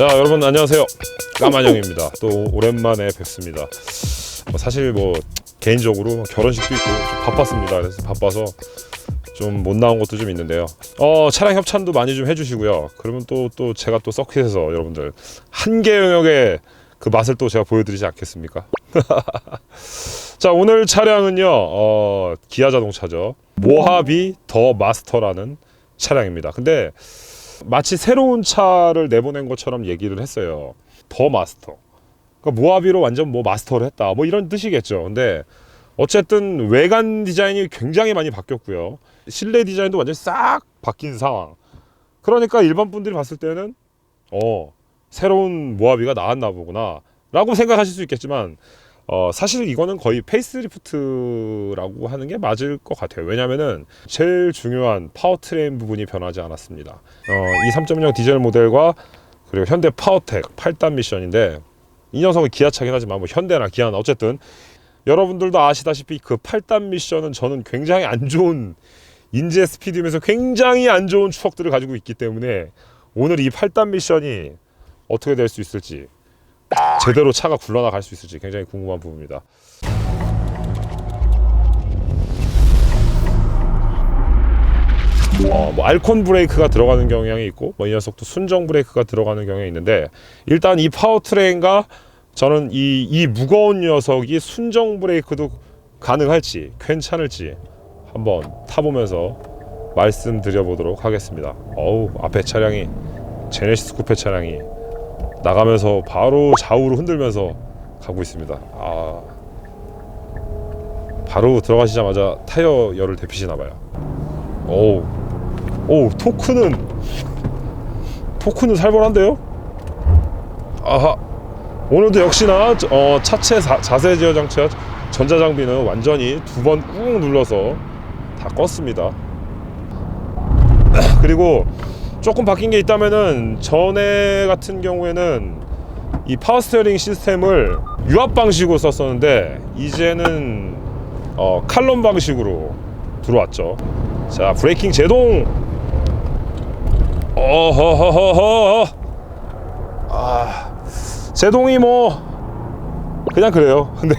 자 여러분 안녕하세요. 까만형입니다. 또 오랜만에 뵙습니다. 뭐 사실 뭐 개인적으로 결혼식도 있고 좀 바빴습니다. 그래서 바빠서 좀 못 나온 것도 좀 있는데요. 어 차량 협찬도 많이 좀 해주시고요. 그러면 또 또 제가 또 서킷에서 여러분들 한계 영역의 그 맛을 또 제가 보여드리지 않겠습니까? 자 오늘 차량은요 어 기아 자동차죠. 모하비 더 마스터라는 차량입니다. 근데 마치 새로운 차를 내보낸 것처럼 얘기를 했어요. 더 마스터. 그러니까 모하비로 완전 뭐 마스터를 했다. 뭐 이런 뜻이겠죠. 근데 어쨌든 외관 디자인이 굉장히 많이 바뀌었고요. 실내 디자인도 완전 싹 바뀐 상황. 그러니까 일반 분들이 봤을 때는 어 새로운 모하비가 나왔나 보구나 라고 생각하실 수 있겠지만 어, 사실 이거는 거의 페이스리프트라고 하는 게 맞을 것 같아요. 왜냐면은 제일 중요한 파워트레인 부분이 변하지 않았습니다. 어, 이 3.0 디젤 모델과 그리고 현대 파워텍 8단 미션인데 이 녀석은 기아차긴 하지만 뭐 현대나 기아나 어쨌든 여러분들도 아시다시피 그 8단 미션은 저는 굉장히 안 좋은 인제 스피드면서 굉장히 안 좋은 추억들을 가지고 있기 때문에 오늘 이 8단 미션이 어떻게 될 수 있을지 제대로 차가 굴러나갈 수 있을지 굉장히 궁금한 부분입니다. 어, 뭐 알콘 브레이크가 들어가는 경향이 있고 뭐 이 녀석도 순정 브레이크가 들어가는 경향이 있는데 일단 이 파워트레인과 저는 이, 이 무거운 녀석이 순정 브레이크도 가능할지 괜찮을지 한번 타보면서 말씀드려 보도록 하겠습니다. 어우 앞에 차량이 제네시스 쿠페 차량이 나가면서 바로 좌우로 흔들면서 가고 있습니다. 아 바로 들어가시자마자 타이어 열을 데피시나 봐요. 오우 오 토크는 토크는 살벌한데요? 아하 오늘도 역시나 어, 차체 자, 자세 제어 장치와 전자 장비는 완전히 두 번 꾹 눌러서 다 껐습니다. 그리고 조금 바뀐 게 있다면은 전에 같은 경우에는 이 파워 스티어링 시스템을 유압 방식으로 썼었는데 이제는 어, 칼럼 방식으로 들어왔죠. 자 브레이킹 제동. 어허허허허. 아 제동이 뭐 그냥 그래요. 근데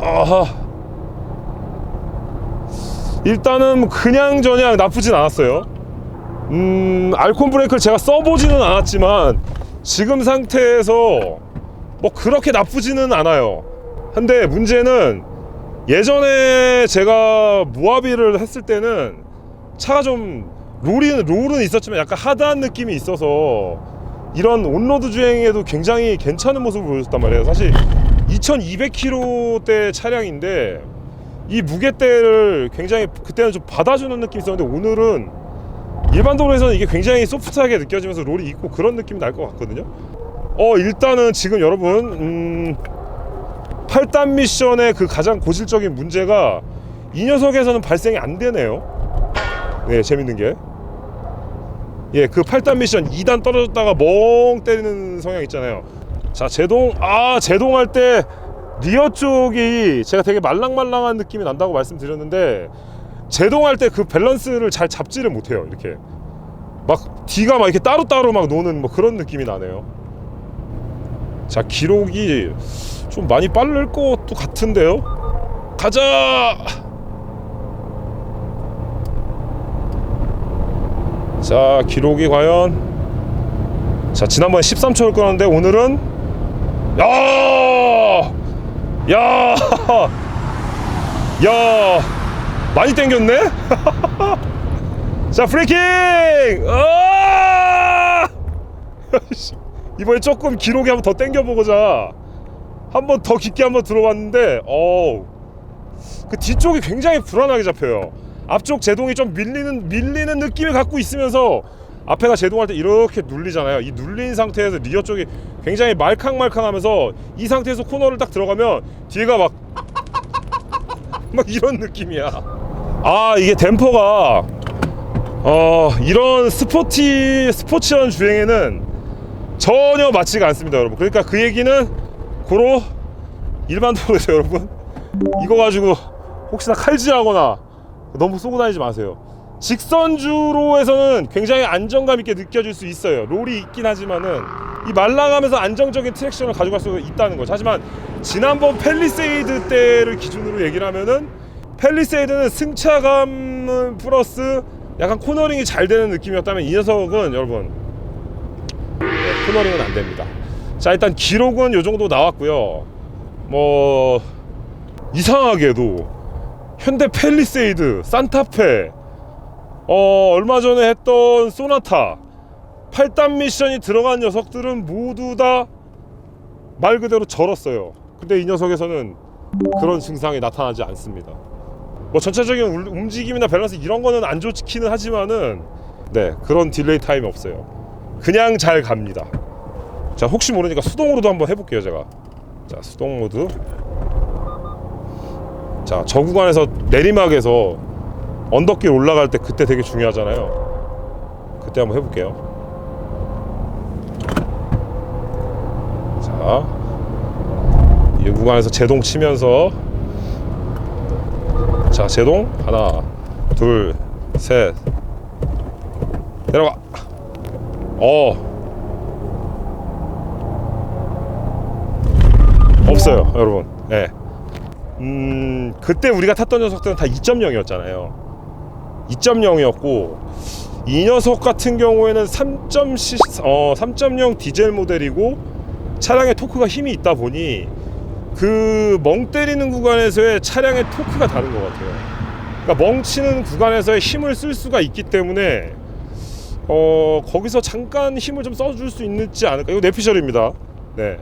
아하. 일단은 그냥 저냥 나쁘진 않았어요. 음, 알콘 브레이크를 제가 써보지는 않았지만 지금 상태에서 뭐 그렇게 나쁘지는 않아요. 근데 문제는 예전에 제가 모하비를 했을 때는 차가 좀 롤이, 롤은 있었지만 약간 하드한 느낌이 있어서 이런 온로드 주행에도 굉장히 괜찮은 모습을 보여줬단 말이에요. 사실 2200km대 차량인데 이 무게대를 굉장히 그때는 좀 받아주는 느낌이 있었는데 오늘은 일반 도로에서는 이게 굉장히 소프트하게 느껴지면서 롤이 있고 그런 느낌이 날 것 같거든요. 어 일단은 지금 여러분 음, 8단 미션의 그 가장 고질적인 문제가 이 녀석에서는 발생이 안 되네요. 네 재밌는 게. 예, 그 8단 미션 2단 떨어졌다가 멍 때리는 성향 있잖아요. 자, 제동, 아, 제동할 때 리어 쪽이 제가 되게 말랑말랑한 느낌이 난다고 말씀드렸는데 제동할 때 그 밸런스를 잘 잡지를 못해요 이렇게. 막 뒤가 막 이렇게 따로따로 막 노는 뭐 그런 느낌이 나네요. 자 기록이 좀 많이 빠를 것도 같은데요? 가자! 자 기록이 과연? 자 지난번에 13초를 끊었는데 오늘은 야 야, 야, 많이 땡겼네. 자, 프리킹. 아! 이번에 조금 기록이 한번 더 땡겨 보고자. 한번 더 깊게 한번 들어봤는데, 어, 그 뒤쪽이 굉장히 불안하게 잡혀요. 앞쪽 제동이 좀 밀리는 밀리는 느낌을 갖고 있으면서 앞에가 제동할 때 이렇게 눌리잖아요. 이 눌린 상태에서 리어 쪽이 굉장히 말캉말캉하면서 이 상태에서 코너를 딱 들어가면 뒤가 막 막 이런 느낌이야. 아 이게 댐퍼가 어 이런 스포티 스포츠한 주행에는 전혀 맞지가 않습니다, 여러분. 그러니까 그 얘기는 고로 일반 도로에서 여러분 이거 가지고 혹시나 칼질하거나 너무 쏘고 다니지 마세요. 직선주로에서는 굉장히 안정감 있게 느껴질 수 있어요. 롤이 있긴 하지만은 이 말랑하면서 안정적인 트랙션을 가져갈 수 있다는 거죠. 하지만 지난번 펠리세이드 때를 기준으로 얘기를 하면은 펠리세이드는 승차감 플러스 약간 코너링이 잘 되는 느낌이었다면 이 녀석은 여러분 네, 코너링은 안 됩니다. 자 일단 기록은 요 정도 나왔고요. 뭐 이상하게도 현대 펠리세이드, 산타페, 어 얼마 전에 했던 소나타 8단 미션이 들어간 녀석들은 모두 다 말 그대로 절었어요. 근데 이 녀석에서는 그런 증상이 나타나지 않습니다. 뭐 전체적인 울- 움직임이나 밸런스 이런 거는 안 좋기는 하지만은 네 그런 딜레이 타임이 없어요. 그냥 잘 갑니다. 자 혹시 모르니까 수동으로도 한번 해볼게요 제가. 자 수동 모드. 자저 구간에서 내리막에서 언덕길 올라갈 때 그때 되게 중요하잖아요. 그때 한번 해볼게요. 자, 이 구간에서 제동 치면서 자 제동 하나, 둘, 셋 내려가. 어 없어요, 여러분. 예. 음 그때 우리가 탔던 녀석들은 다 2.0이었잖아요. 2.0이었고 이 녀석 같은 경우에는 3.0 어, 3.0 디젤 모델이고 차량의 토크가 힘이 있다 보니 그 멍 때리는 구간에서의 차량의 토크가 다른 것 같아요. 그러니까 멍치는 구간에서의 힘을 쓸 수가 있기 때문에 어 거기서 잠깐 힘을 좀 써줄 수 있지 않을까. 이거 내피셜입니다. 네.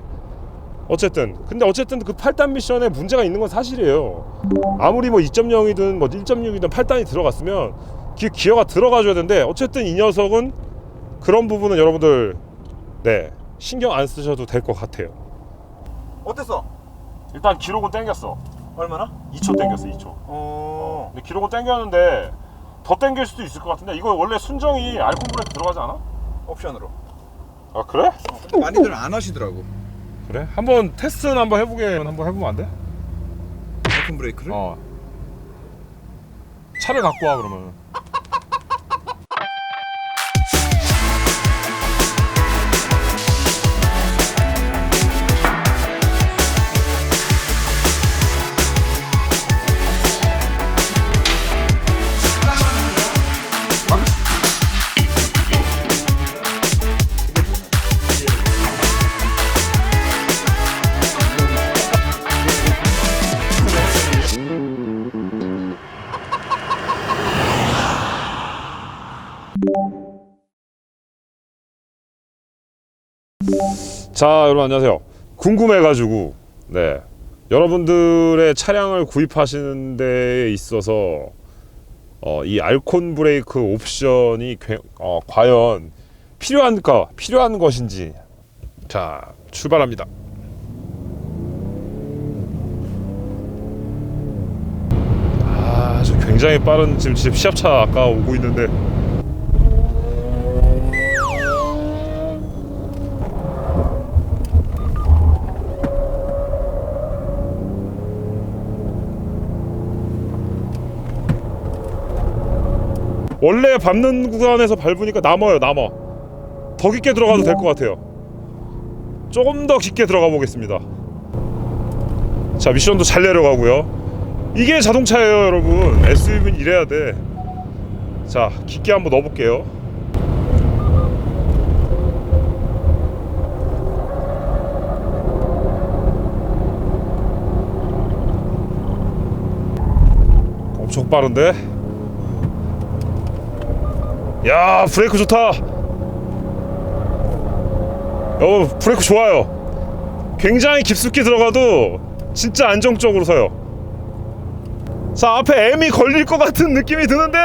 어쨌든 근데 어쨌든 그 8단 미션에 문제가 있는 건 사실이에요. 아무리 뭐 2.0이든 뭐 1.6이든 8단이 들어갔으면 기, 기어가 들어가줘야 되는데 어쨌든 이 녀석은 그런 부분은 여러분들 네 신경 안 쓰셔도 될 것 같아요. 어땠어? 일단 기록은 땡겼어. 얼마나? 2초 땡겼어 2초. 어. 근데 기록은 땡겼는데 더 땡길 수도 있을 것 같은데 이거 원래 순정이 알콘 브레이크 들어가지 않아? 옵션으로. 아 그래? 어, 근데 많이들 안 하시더라고. 그래? 한번 테스트는 한번 해보게 한번 해보면 안 돼? 오픈 브레이크를? 어. 차를 갖고 와 그러면. 자 여러분 안녕하세요. 궁금해가지고 네. 여러분들의 차량을 구입하시는 데에 있어서 어, 이 알콘 브레이크 옵션이 괴- 어, 과연 필요한가 필요한 것인지. 자 출발합니다. 아저 굉장히 빠른 지금 시합차 아까 오고 있는데 원래 밟는 구간에서 밟으니까 남아요 남아. 더 깊게 들어가도 될 것 같아요. 조금 더 깊게 들어가 보겠습니다. 자 미션도 잘 내려가고요. 이게 자동차예요 여러분. SUV는 이래야 돼자 깊게 한번 넣어볼게요. 엄청 빠른데 야 브레이크 좋다. 어 브레이크 좋아요. 굉장히 깊숙이 들어가도 진짜 안정적으로 서요. 자 앞에 M이 걸릴 것 같은 느낌이 드는데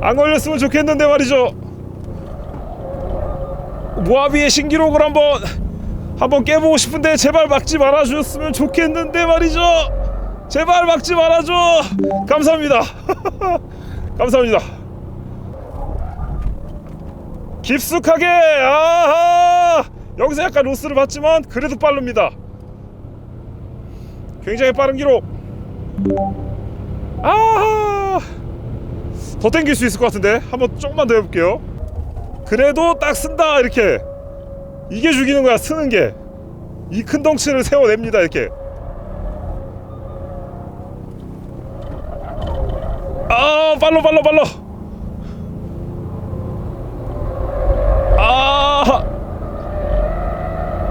안 걸렸으면 좋겠는데 말이죠. 모하비의 신기록을 한번 한번 깨보고 싶은데 제발 막지 말아주셨으면 좋겠는데 말이죠. 제발 막지 말아줘. 감사합니다. 감사합니다 깊숙하게 아하! 여기서 약간 로스를 받지만 그래도 빠릅니다. 굉장히 빠른 기록. 아하! 더 당길 수 있을 것 같은데? 한번 조금만 더 해볼게요. 그래도 딱 쓴다 이렇게. 이게 죽이는 거야 쓰는 게. 이 큰 덩치를 세워냅니다 이렇게. 아 빨로 빨로 빨로 아하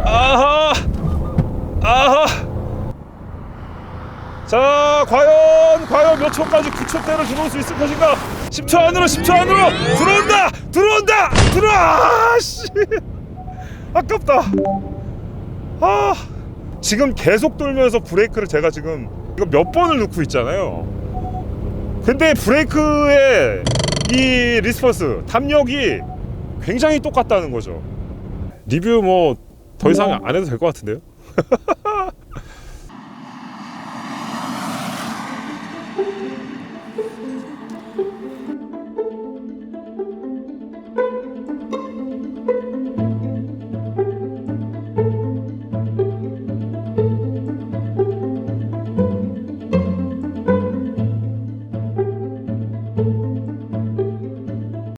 아하 아하 자 과연 과연 몇 초까지 9초대로 들어올 수 있을 것인가? 10초 안으로 10초 안으로! 들어온다! 들어온다! 들어와 씨! 아깝다. 아 지금 계속 돌면서 브레이크를 제가 지금 이거 몇 번을 넣고 있잖아요. 근데 브레이크의 이 리스폰스 담력이 굉장히 똑같다는 거죠. 리뷰 뭐 더 이상 안 해도 될 것 같은데요